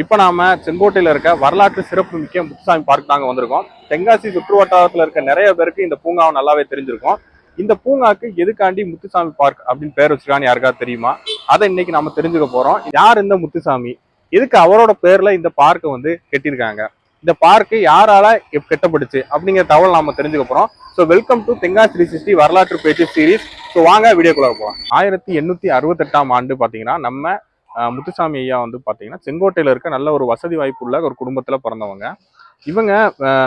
இப்போ நாம செங்கோட்டையில் இருக்க வரலாற்று சிறப்பு மிக்க முத்துசாமி பார்க் தாங்க வந்திருக்கோம். தென்காசி சுற்று வட்டாரத்தில் இருக்க நிறைய பேருக்கு இந்த பூங்காவை நல்லாவே தெரிஞ்சிருக்கும். இந்த பூங்காக்கு எதுக்காண்டி முத்துசாமி பார்க் அப்படின்னு பேர் வச்சிருக்கான்னு யாருக்காவது தெரியுமா? அதை இன்னைக்கு நம்ம தெரிஞ்சுக்க போறோம். யார் இந்த முத்துசாமி? எதுக்கு அவரோட பேர்ல இந்த பார்க்கை வந்து கட்டியிருக்காங்க? இந்த பார்க்கு யாரால கெட்டப்படுச்சு அப்படிங்கிற தகவல் நாம தெரிஞ்சுக்க போறோம். So welcome to Tenkasi three sixty வரலாற்று பேச்சு சீரீஸ் ஸோ வாங்க வீடியோக்குள்ள போகலாம் ஆயிரத்தி எண்ணூத்தி அறுபத்தெட்டாம் ஆண்டு பாத்தீங்கன்னா நம்ம முத்துசாமி ஐயா வந்து பார்த்தீங்கன்னா செங்கோட்டையில் இருக்க நல்ல ஒரு வசதி வாய்ப்புள்ள ஒரு குடும்பத்தில் பிறந்தவங்க. இவங்க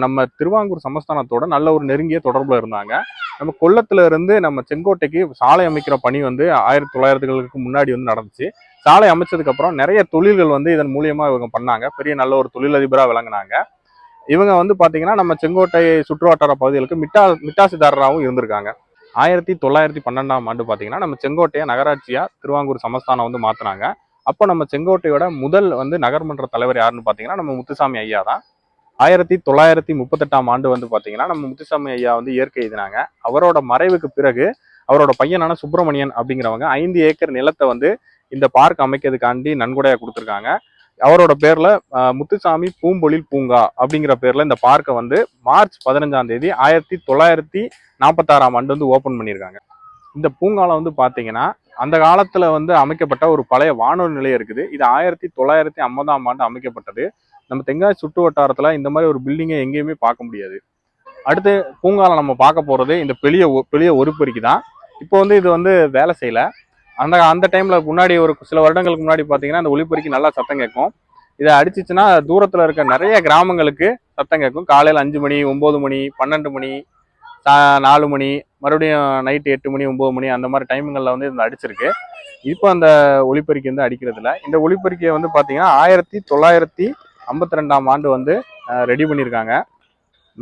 நம்ம திருவாங்கூர் சமஸ்தானத்தோட நல்ல ஒரு நெருங்கிய தொடர்பில் இருந்தாங்க. நம்ம கொல்லத்துல இருந்து நம்ம செங்கோட்டைக்கு சாலை அமைக்கிற பணி வந்து ஆயிரத்தி தொள்ளாயிரத்துகளுக்கு முன்னாடி வந்து நடந்துச்சு. சாலை அமைச்சதுக்கு அப்புறம் நிறைய தொழில்கள் வந்து இதன் மூலியமா இவங்க பண்ணாங்க. பெரிய நல்ல ஒரு தொழிலதிபராக விளங்கினாங்க. இவங்க வந்து பார்த்தீங்கன்னா நம்ம செங்கோட்டை சுற்றுவட்டார பகுதிகளுக்கு மிட்டா மிட்டாசிதாரராகவும் இருந்திருக்காங்க. ஆயிரத்தி தொள்ளாயிரத்தி பன்னெண்டாம் ஆண்டு பார்த்தீங்கன்னா நம்ம செங்கோட்டையை நகராட்சியாக திருவாங்கூர் சமஸ்தானம் வந்து மாற்றினாங்க அப்போ நம்ம செங்கோட்டையோட முதல் வந்து நகர்மன்ற தலைவர் யாருன்னு பார்த்தீங்கன்னா நம்ம முத்துசாமி ஐயா தான். ஆயிரத்தி தொள்ளாயிரத்தி முப்பத்தெட்டாம் ஆண்டு வந்து பார்த்தீங்கன்னா நம்ம முத்துசாமி ஐயா வந்து இயற்கை எழுதினாங்க அவரோட மறைவுக்கு பிறகு அவரோட பையனான சுப்பிரமணியன் அப்படிங்கிறவங்க ஐந்து ஏக்கர் நிலத்தை வந்து இந்த பார்க் அமைக்கிறதுக்காண்டி நன்கொடையாக கொடுத்துருக்காங்க. அவரோட பேர்ல முத்துசாமி பூம்பொழில் பூங்கா அப்படிங்கிற பேர்ல இந்த பார்க்கை வந்து மார்ச் பதினஞ்சாம் தேதி ஆயிரத்தி தொள்ளாயிரத்தி நாற்பத்தாறாம் ஆண்டு வந்து ஓபன் பண்ணியிருக்காங்க. இந்த பூங்காலம் வந்து பார்த்தீங்கன்னா அந்த காலத்தில் வந்து அமைக்கப்பட்ட ஒரு பழைய வானொலி நிலையம் இருக்குது. இது ஆயிரத்தி தொள்ளாயிரத்தி ஐம்பதாம் ஆண்டு அமைக்கப்பட்டது. நம்ம தென்காசி சுற்று வட்டாரத்தில் இந்த மாதிரி ஒரு பில்டிங்கை எங்கேயுமே பார்க்க முடியாது. அடுத்து பூங்காலம் நம்ம பார்க்க போகிறது இந்த பெரிய ஒ- பெரிய ஒருப்பெருக்கி தான். இப்போ வந்து இது வந்து வேலை செய்யல. அந்த அந்த டைமில் முன்னாடி ஒரு சில வருடங்களுக்கு முன்னாடி பார்த்தீங்கன்னா அந்த ஒலிபெருக்கி நல்லா சத்தம் கேட்கும். இதை அடிச்சிச்சுன்னா தூரத்தில் இருக்க நிறைய கிராமங்களுக்கு சத்தம் கேட்கும். காலையில் அஞ்சு மணி ஒம்பது மணி பன்னெண்டு மணி சா- நாலு மணி மறுபடியும் நைட்டு எட்டு மணி ஒம்பது மணி அந்த மாதிரி டைமுங்களில் வந்து இந்த அடிச்சிருக்கு. இப்போ அந்த ஒளிப்பெருக்கி வந்து அடிக்கிறதில்ல. இந்த ஒளிப்பெருக்கியை வந்து பார்த்தீங்கன்னா ஆயிரத்தி தொள்ளாயிரத்தி ஐம்பத்தி ரெண்டாம் ஆண்டு வந்து ரெடி பண்ணியிருக்காங்க.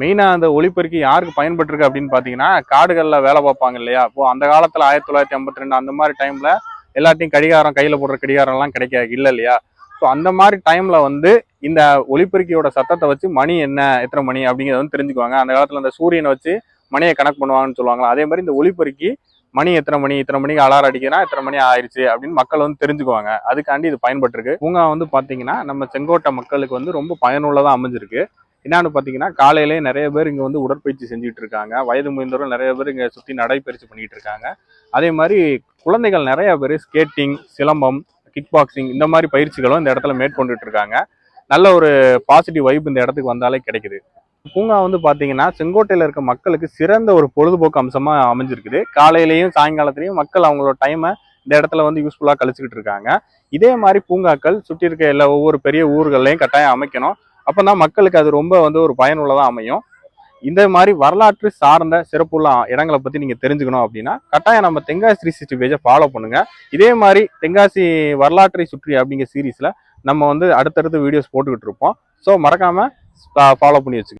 மெயினாக அந்த ஒளிப்பெருக்கி யாருக்கு பயன்பட்டுருக்கு அப்படின்னு பார்த்தீங்கன்னா காடுகளில் வேலை பார்ப்பாங்க இல்லையா? இப்போது அந்த காலத்தில் ஆயிரத்தி தொள்ளாயிரத்தி ஐம்பத்தி ரெண்டு அந்த மாதிரி டைமில் எல்லாத்தையும் கடிகாரம் கையில் போடுற கடிகாரம்லாம் கிடைக்க இல்லை இல்லையா? ஸோ அந்த மாதிரி டைமில் வந்து இந்த ஒளிப்பெருக்கியோட சத்தத்தை வச்சு மணி என்ன எத்தனை மணி அப்படிங்கிறத வந்து தெரிஞ்சுக்குவாங்க. அந்த காலத்தில் அந்த சூரியனை வச்சு மணியை கணக்கு பண்ணுவாங்கன்னு சொல்லுவாங்களா? அதே மாதிரி இந்த ஒளிப்பெருக்கி மணி எத்தனை மணி இத்தனை மணிக்கு அலாரம் அடிக்குதுன்னா எத்தனை மணி ஆயிடுச்சு அப்படின்னு மக்கள் வந்து தெரிஞ்சுக்குவாங்க. அதுக்காண்டி இது பயன்பட்டுருக்கு. பூங்கா வந்து பார்த்தீங்கன்னா நம்ம செங்கோட்டை மக்களுக்கு வந்து ரொம்ப பயனுள்ளதாக அமைஞ்சிருக்கு. என்னன்னு பார்த்தீங்கன்னா காலையிலே நிறைய பேர் இங்கே வந்து உடற்பயிற்சி செஞ்சுட்டு இருக்காங்க வயது முதிர்ந்தவர்கள் நிறைய பேர் இங்கே சுற்றி நடைப்பயிற்சி பண்ணிட்டு இருக்காங்க அதே மாதிரி குழந்தைகள் நிறைய பேர் ஸ்கேட்டிங் சிலம்பம் கிக் பாக்ஸிங் இந்த மாதிரி பயிற்சிகளும் இந்த இடத்துல மேற்கொண்டுட்டு இருக்காங்க நல்ல ஒரு பாசிட்டிவ் வைப் இந்த இடத்துக்கு வந்தாலே கிடைக்குது. பூங்கா வந்து பார்த்தீங்கன்னா செங்கோட்டையில் இருக்க மக்களுக்கு சிறந்த ஒரு பொழுதுபோக்கு அம்சமாக அமைஞ்சிருக்குது. காலையிலையும் சாயங்காலத்துலையும் மக்கள் அவங்களோட டைமை இந்த இடத்துல வந்து யூஸ்ஃபுல்லாக கழிச்சுக்கிட்டு இருக்காங்க. இதே மாதிரி பூங்காக்கள் சுற்றி இருக்க எல்லா ஒவ்வொரு பெரிய ஊர்கள்லையும் கட்டாயம் அமைக்கணும். அப்பதான் மக்களுக்கு அது ரொம்ப வந்து ஒரு பயனுள்ளதாக அமையும். இந்த மாதிரி வரலாற்று சார்ந்த சிறப்புள்ள இடங்களை பற்றி நீங்கள் தெரிஞ்சுக்கணும் அப்படின்னா கட்டாயம் நம்ம தென்காசி த்ரீ சிக்ஸ்டி பேஜை ஃபாலோ பண்ணுங்க. இதே மாதிரி தென்காசி வரலாற்றை சுற்றி அப்படிங்கிற சீரீஸில் நம்ம வந்து அடுத்தடுத்து வீடியோஸ் போட்டுக்கிட்டு இருப்போம். ஸோ மறக்காமல் ஃபாலோ பண்ணி வச்சுக்கோங்க.